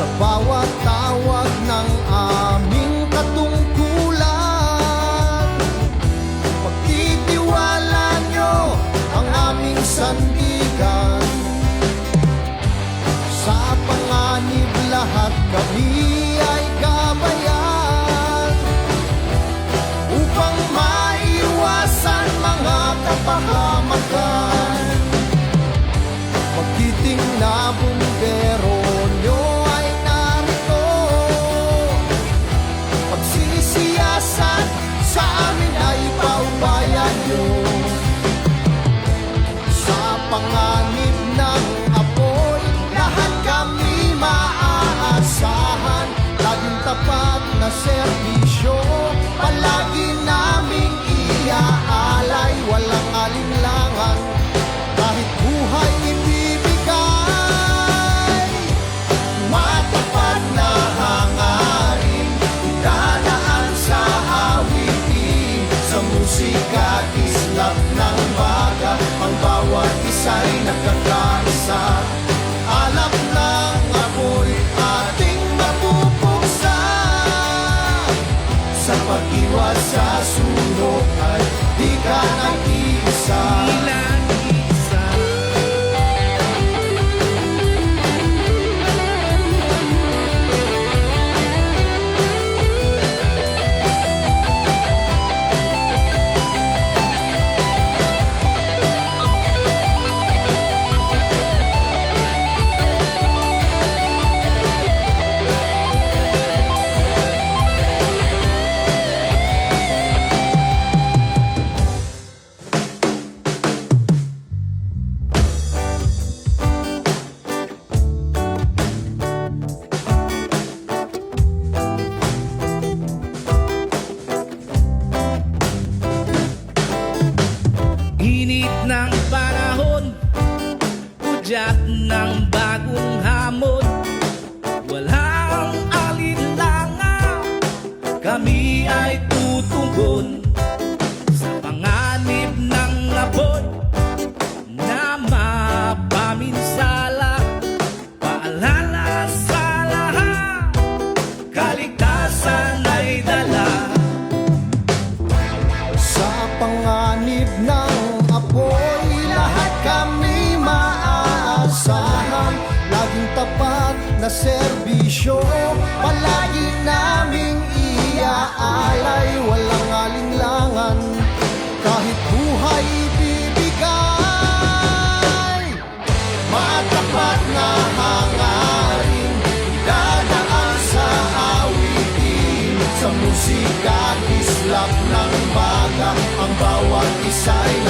sa bawat ng apoy. Lahat kami maaasahan. Laging tapat na serbisyo nagkakaisa Udyat ng bagong hamon. Walang alinlangan Kami ay tutugon na serbisyo Palagi naming iaalay. Walang alinlangan Kahit buhay ibibigay. Matapat na hangarin Dadaan sa awitin. Sa musika Islap ng baga Ang bawat isa'y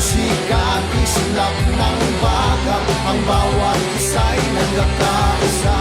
musika Islap ng baga Ang bawat isa'y nagkakaisa